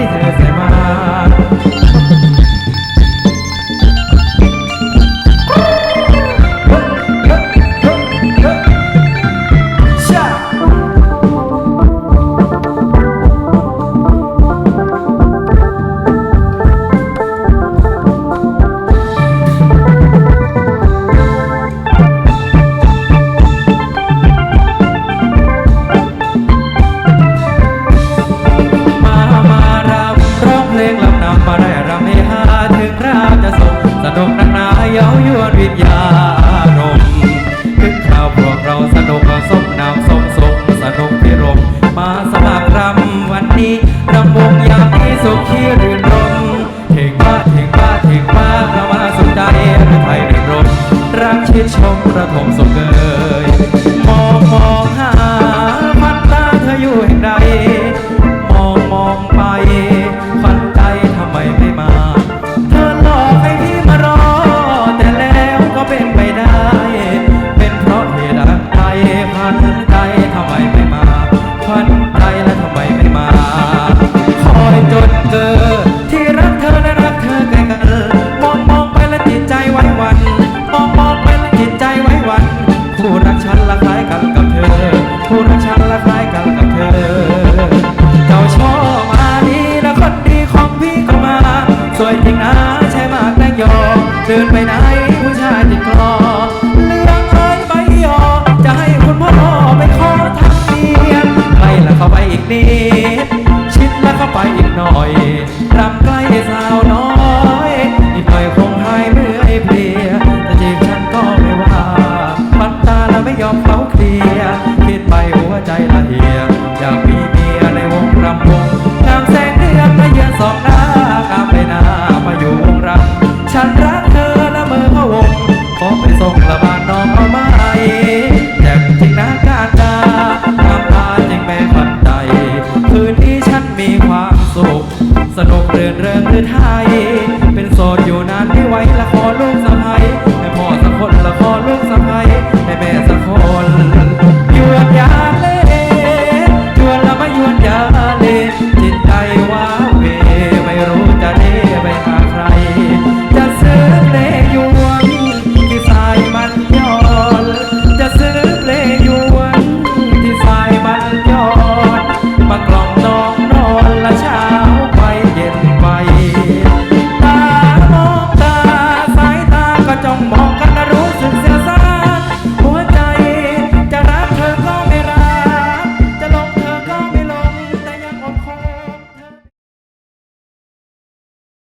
dices de más. ชมประถมสมเกยมองมองหา ไทย เป็นโสดอยู่นานไม่ไหวละครลูกสะพ้ยให้พ่อสักคนละครลูกสะพ้ยให้แม่สักคนอยู่กับยาก